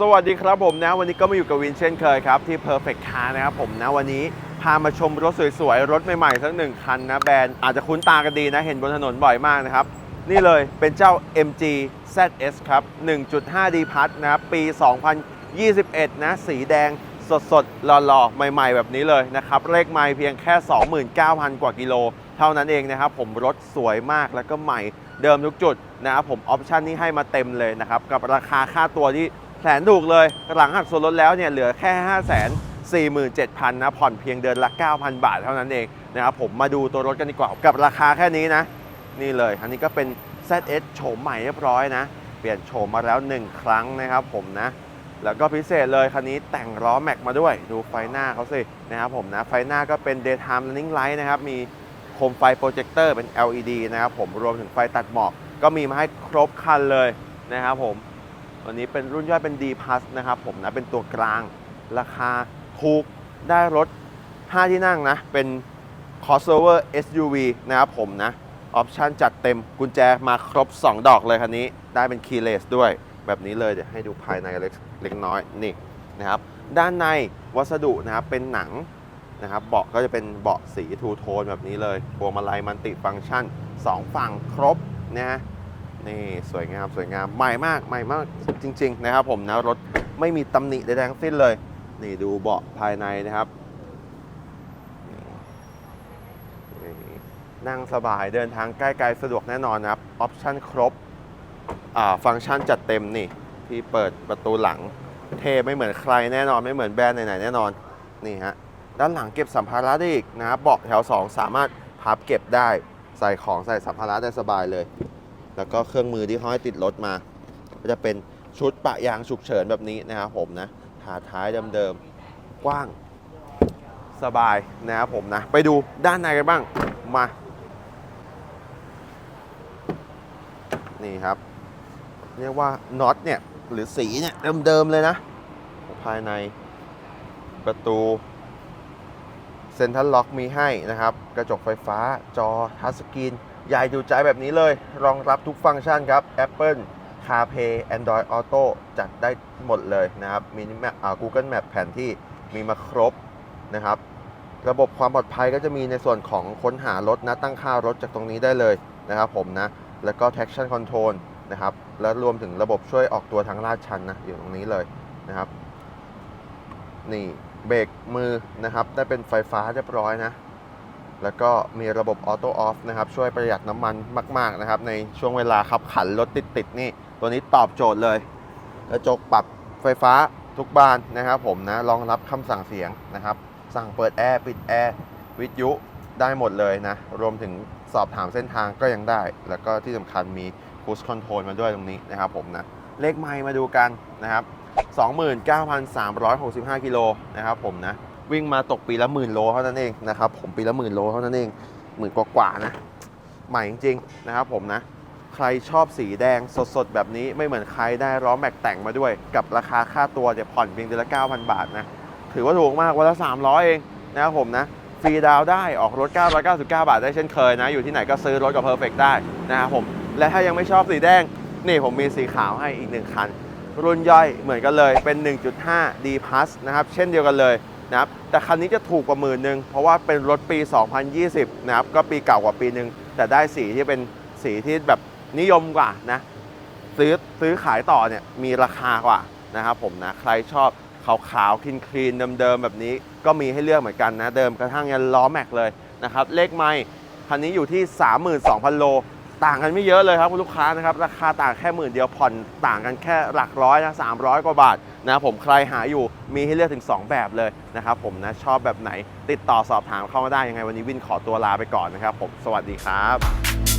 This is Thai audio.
สวัสดีครับผมนะวันนี้ก็มาอยู่กับวินเช่นเคยครับ ที่ Perfect Car นะครับผมนะวันนี้พามาชมรถสวยๆ รถใหม่ๆ สักหนึ่งคันนะแบรนด์อาจจะคุ้นตากันดีนะ เห็นบนถนนบ่อยมากนะครับ นี่เลยเป็นเจ้า MG ZS ครับ 1.5D พัทนะครับปี 2021 นะ สีแดงสดๆ หล่อๆ ใหม่ๆ แบบนี้เลยนะครับ เลขไม่เพียงแค่ 29,000 กว่ากิโล เท่านั้นเองนะครับ ผมรถสวยมากแล้วก็ใหม่เดิมทุกจุดนะครับผมออปชันนี้ให้มาเต็มเลยนะครับ กับราคาค่าตัวที่ แสนถูกเลย หลังหักส่วนลดแล้วเนี่ยเหลือแค่5 4 7 0 0 0นะผ่อนเพียงเดือนละ 9,000 บาทเท่านั้นเองนะครับผมมาดูตัวรถกันดีกว่ากับราคาแค่นี้นะ นี่เลย อันนี้ก็เป็น ZS โฉมใหม่เรียบร้อยนะ เปลี่ยนโฉมมาแล้ว 1 ครั้งนะครับผมนะ แล้วก็พิเศษเลยคันนี้แต่งล้อแม็กมาด้วย ดูไฟหน้าเขาสินะครับผมนะ ไฟหน้าก็เป็น daytime running light นะครับ มีโคมไฟโปรเจคเตอร์เป็น LED นะครับผมรวมถึงไฟตัดหมอกก็มีมาให้ครบคันเลยนะครับผม วันนี้เป็นรุ่นย่อยเป็น D Plus นะครับผมนะ เป็นตัวกลาง ราคาถูกได้รถ 5 ที่นั่งนะ เป็น crossover SUV นะครับผมนะ ออปชันจัดเต็มกุญแจมาครบ 2 ดอกเลยคันนี้ ได้เป็น keyless ด้วย แบบนี้เลย เดี๋ยวให้ดูภายในเล็กเล็กน้อยนี่นะครับ ด้านในวัสดุนะครับ เป็นหนังนะครับเบาะก็จะเป็นเบาะสีทูโทนแบบนี้เลยพวงมาลัยมันติฟังก์ชัน 2 ฝั่งครบนะฮะ นี่สวยงามสวยงามใหม่มากใหม่มากจริง ๆ นะครับ ผมนะรถไม่มีตำหนิใดๆทั้งสิ้นเลย นี่ดูเบาะภายในนะครับนั่งสบายเดินทางใกล้ไกลสะดวกแน่นอนนะครับออปชั่นครบฟังก์ชันจัดเต็มนี่ที่เปิดประตูหลัง เทไม่เหมือนใครแน่นอนไม่เหมือนแบรนด์ไหนๆแน่นอนนี่ฮะด้านหลังเก็บสัมภาระได้อีกนะครับเบาะแถว 2 สามารถพับเก็บได้ใส่ของใส่สัมภาระได้สบายเลย แล้วก็เครื่องมือที่ห้อยติดรถมา ก็จะเป็นชุดปะยางฉุกเฉินแบบนี้นะครับผมนะถาท้ายเดิมๆกว้างสบายนะครับผมนะ ไปดูด้านในกันบ้างมา นี่ครับ เรียกว่าน็อตเนี่ย หรือสีเนี่ย เดิมๆเลยนะ ภายในประตูเซ็นทรัลล็อกมีให้นะครับ กระจกไฟฟ้าจอทัชสกรีน ใหญ่จูใจแบบนี้เลย รองรับทุกฟังก์ชันครับ Apple CarPlay Android Auto จัดได้หมดเลยนะครับมีแมปอ่า Google Map แผนที่มีมาครบนะครับ ระบบความปลอดภัยก็จะมีในส่วนของค้นหารถนะตั้งค่ารถจากตรงนี้ได้เลยนะครับผมนะ แล้วก็ traction control นะครับ แล้วรวมถึงระบบช่วยออกตัวทางลาดชันนะ อยู่ตรงนี้เลยนะครับ นี่เบรกมือนะครับ ได้เป็นไฟฟ้าเรียบร้อยนะ แล้วก็มีระบบออโต้ออฟนะครับช่วยประหยัดน้ำมันมาก ๆ นะครับ ในช่วงเวลาขับขันรถติด ๆ นี่ ตัวนี้ตอบโจทย์เลยกระจกปรับไฟฟ้าทุกบานนะครับผมนะรองรับคำสั่งเสียงนะครับ สั่งเปิดแอร์ ปิดแอร์ วิทยุได้หมดเลยนะ รวมถึงสอบถามเส้นทางก็ยังได้ แล้วก็ที่สำคัญมีคูสคอนโทรลมาด้วยตรงนี้นะครับผมนะ เลขไมล์มาดูกันนะครับ 29,365 กิโลนะครับผมนะ วิ่งมาตกปีละหมื่นโลเท่านั้นเองนะครับผมปีละหมื่นโลเท่านั้นเองหมื่นกว่าๆนะใหม่จริงๆนะครับผมนะใครชอบสีแดงสดๆ แบบนี้ไม่เหมือนใครได้ล้อแม็กแต่งมาด้วย กับราคาค่าตัวจะผ่อนเพียงเดือนละ 9,000 บาทนะถือว่าถูกมากวันละ 300 เองนะครับผมนะฟรีดาวได้ออกรถ 999 บาทได้เช่นเคยนะ อยู่ที่ไหนก็ซื้อรถกับ Perfect ได้นะครับผม และถ้ายังไม่ชอบสีแดง นี่ผมมีสีขาวให้อีกหนึ่งคัน รุ่นย่อยเหมือนกันเลยเป็น 1.5 D Plus นะครับ เช่นเดียวกันเลย นะครับแต่คันนี้จะถูกกว่าหมื่นหนึ่งเพราะว่าเป็นรถปี 2020 นะครับ ก็ปีเก่ากว่าปีหนึ่งแต่ได้สีที่เป็นสีที่แบบนิยมกว่านะซื้อซื้อขายต่อเนี่ยมีราคากว่านะครับผมนะใครชอบขาวขาวคลีนคลีนเดิมๆแบบนี้ก็มีให้เลือกเหมือนกันนะ เดิมกระทั่งยันล้อแม็กเลยนะครับเลขไม่คันนี้อยู่ที่ 32,000 โล ต่างกันไม่เยอะเลยครับคุณลูกค้านะครับราคาต่างแค่หมื่นเดียวผ่อนต่างกันแค่หลักร้อยนะ300กว่าบาทนะครับผมใครหาอยู่มีให้เลือกถึง 2 แบบเลยนะครับผมนะชอบแบบไหนติดต่อสอบถามเข้ามาได้ยังไงวันนี้วินขอตัวลาไปก่อนนะครับผมสวัสดีครับ